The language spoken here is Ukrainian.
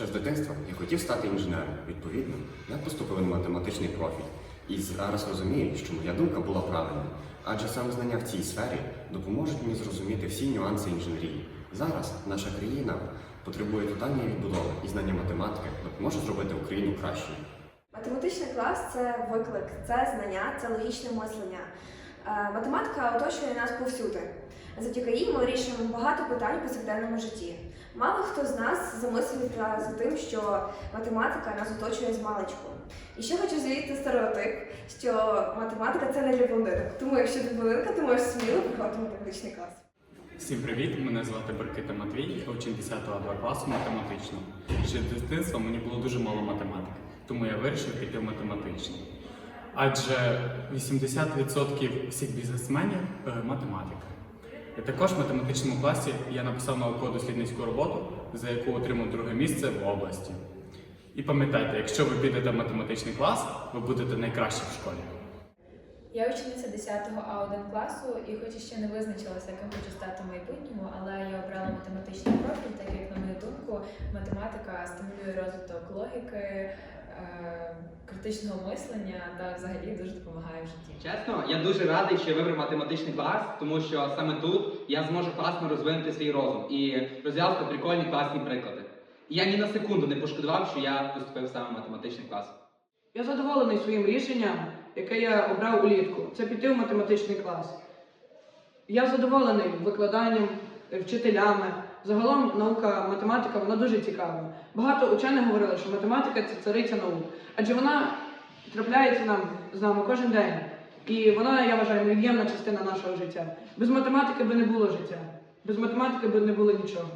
Ще з дитинства я хотів стати інженером. Відповідно, я поступив на математичний профіль. І зараз розумію, що моя думка була правильна, адже саме знання в цій сфері допоможуть мені зрозуміти всі нюанси інженерії. Зараз наша країна потребує тотальної відбудови, і знання математики допоможе зробити Україну кращою. Математичний клас це виклик, це знання, це логічне мислення. Е, Математика оточує нас повсюди. Завдяки їй ми вирішуємо багато питань у повсякденному житті. Мало хто з нас замислюється за тим, що математика нас оточує з маличку. І ще хочу звідти стереотип, що математика це не для блондинок. Тому якщо ти блондинка, ти можеш сміло приходити в математичний клас. Всім привіт! Мене звати Беркита Матвій, учень 10 А класу математичного. Ще з дитинства мені було дуже мало математики, тому я вирішив піти в математичний. Адже 80% всіх бізнесменів е, математика. І також в математичному класі я написав науково-дослідницьку роботу, за яку отримав друге місце в області. І пам'ятайте, якщо ви підете в математичний клас, ви будете найкращі в школі. Я учениця 10 А1 класу і хоч ще не визначилася, яким хочу стати в майбутньому, але я обрала математичний профіль, так як, на мою думку, математика стимулює розвиток логіки, е, критичного мислення та взагалі дуже допомагає в житті. Чесно, я дуже радий, що я вибрав математичний клас, тому що саме тут я зможу класно розвинути свій розум і розв'язати прикольні класні приклади. І я ні на секунду не пошкодував, що я поступив саме в математичний клас. Я задоволений своїм рішенням, яке я обрав улітку. Це піти в математичний клас. Я задоволений викладанням, вчителями. Загалом наука, математика, вона дуже цікава. Багато учених говорили, що математика це цариця наук, адже вона трапляється нам з нами кожен день. І вона, я вважаю, невід'ємна частина нашого життя. Без математики би не було життя. Без математики би не було нічого.